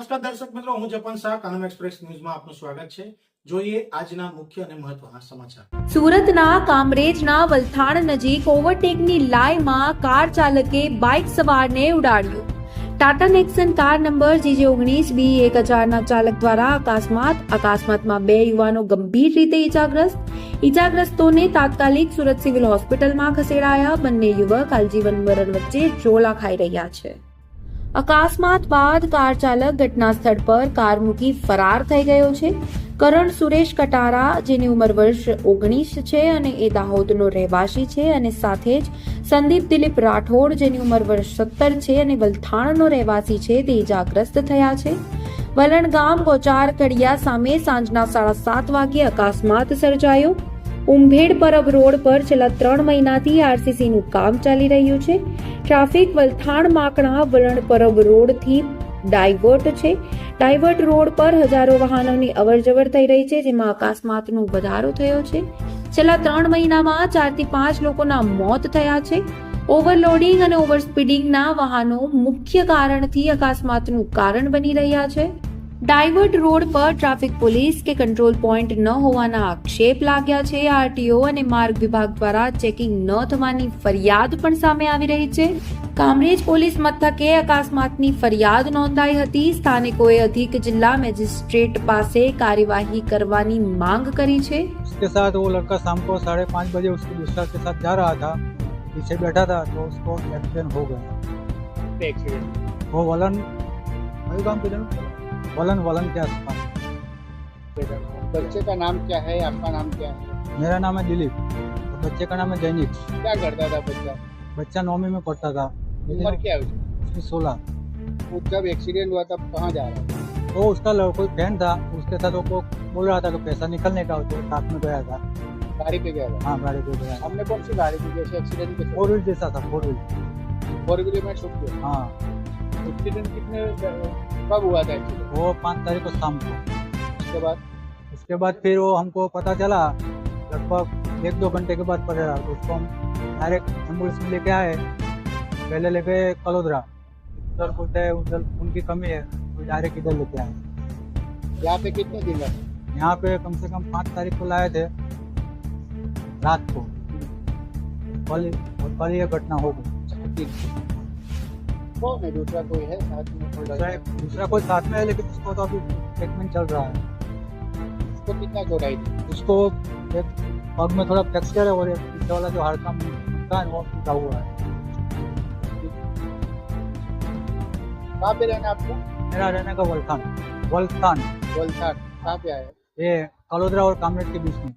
નમસ્કાર દર્શક મિત્રો, હું જપન શાહ, કાનમ એક્સપ્રેસ ન્યૂઝમાં આપનું સ્વાગત છે. સુરતના કામરેજના વલથાણ નજીક ઓવરટેકની લાઈમાં કાર ચાલકે બાઇક સવારને ઉડાડ્યો. Tata Nexon car number G ઓગણીસ બી એક હજારના ચાલક દ્વારા અકસ્માત. અકસ્માતમાં બે યુવાનો ગંભીર રીતે ઈજાગ્રસ્ત. ઈજાગ્રસ્તોને તાત્કાલિક સુરત સિવિલ હોસ્પિટલમાં ખસેડાયા. બંને યુવક આલજીવન મરણ વચ્ચે ઝોલા ખાઈ રહ્યા છે. અકસ્માત બાદ કાર ચાલક ઘટના સ્થળ પર કાર મૂકી ફરાર થઈ ગયો છે. કરણ સુરેશ કટારા, જેની ઉંમર વર્ષ ઓગણીસ છે અને એ દાહોદનો રહેવાસી છે અને સાથે જ સંદીપ દિલીપ રાઠોડ, જેની ઉંમર વર્ષ સત્તર છે અને વલથાણનો રહેવાસી છે, તે ઇજાગ્રસ્ત થયા છે. વલણ ગામ ગોચાર કડિયા સામે સાંજના સાડા સાત વાગ્યે અકસ્માત સર્જાયો. ઉંભેડ પરબ રોડ પર છેલ્લા ત્રણ મહિનાથી આરસીસી નું કામ ચાલી રહ્યું છે. ટ્રાફિક વલથાણ માકણા વલણ પરબ રોડથી ડાયવર્ટ છે. ડાયવર્ટ રોડ પર હજારો વાહનોની અવરજવર થઈ રહી છે, જેમાં અકસ્માતનો વધારો થયો છે. છેલ્લા ત્રણ મહિનામાં ચારથી પાંચ લોકોના મોત થયા છે. ઓવરલોડિંગ અને ઓવરસ્પીડિંગના વાહનો મુખ્ય કારણથી અકસ્માતનું કારણ બની રહ્યા છે. ડાયવર્ટ રોડ પર ટ્રાફિક પોલીસ કે કંટ્રોલ પોઈન્ટ ન હોવાના આક્ષેપ લાગ્યા છે આરટીઓ અને માર્ગ વિભાગ દ્વારા ચેકિંગ ન થવાની ફરિયાદ પણ સામે આવી રહી છે કામરેજ પોલીસ મથકે અકસ્માતની ફરિયાદ નોંધાઈ હતી સ્થાનિકોએ અધિક જિલ્લા મેજિસ્ટ્રેટ પાસે કાર્યવાહી કરવાની માંગ કરી છે उसके साथ वो लड़का शाम को साढ़े पाँच बजे उसके दूसरा के साथ जा रहा था पीछे बैठा था तो उसको एक्सीडेंट हो गया एक्सीडेंट वो वलन वही काम किधर वलन वलन के आसपास। बच्चे का नाम क्या है? आपका नाम क्या है? मेरा नाम है दिलीप। और बच्चे का नाम है जैनिक क्या करता था बच्चा? बच्चा नौवीं में पढ़ता था। उम्र क्या उसकी? उसकी सोलह। वो जब एक्सीडेंट हुआ तब कहाँ जा रहा था? वो उसका कोई फ्रेंड था उसके साथ वो बोल रहा था कि पैसा निकलने का तो साथ में गया था। गाड़ी पे गया था? हाँ गाड़ी पे गया था। हमने कौन सी गाड़ी थी जैसे एक्सीडेंट फोर व्हील जैसा था फोर व्हील। फोर व्हीलर में छुप गया? हाँ। एक्सीडेंट कितने कब हुआ था एक्सीडेंट वो पाँच तारीख को शाम को। उसके बाद? उसके बाद फिर वो हमको पता चला लगभग एक दो घंटे के बाद पता चला तो उसको हम डायरेक्ट एंबुलेंस में लेके आए। पहले लेके कलोदरा। उधर बोलते हैं उधर उनकी कमी है तो डायरेक्ट इधर लेके आए। यहाँ पे कितने दिन लगे यहाँ पे कम से कम पाँच तारीख को लाए थे रात को। कल और कल ये घटना हो गई। दिन कौन है? दूसरा कोई है? साथ में कोई दूसरा कोई साथ में है लेकिन उसको तो अभी ट्रीटमेंट चल रहा है। उसको कितना चौड़ाई थी उसको एक पग में थोड़ा फ्रैक्चर है और एक पीछे वाला जो हाड़ का मुक्का है वो टूटा हुआ है। कहाँ पे रहना आपको? मेरा रहने का वलथान वलथान वलसाड कहाँ पे आया? ये कलोदरा और कामरेज के बीच में।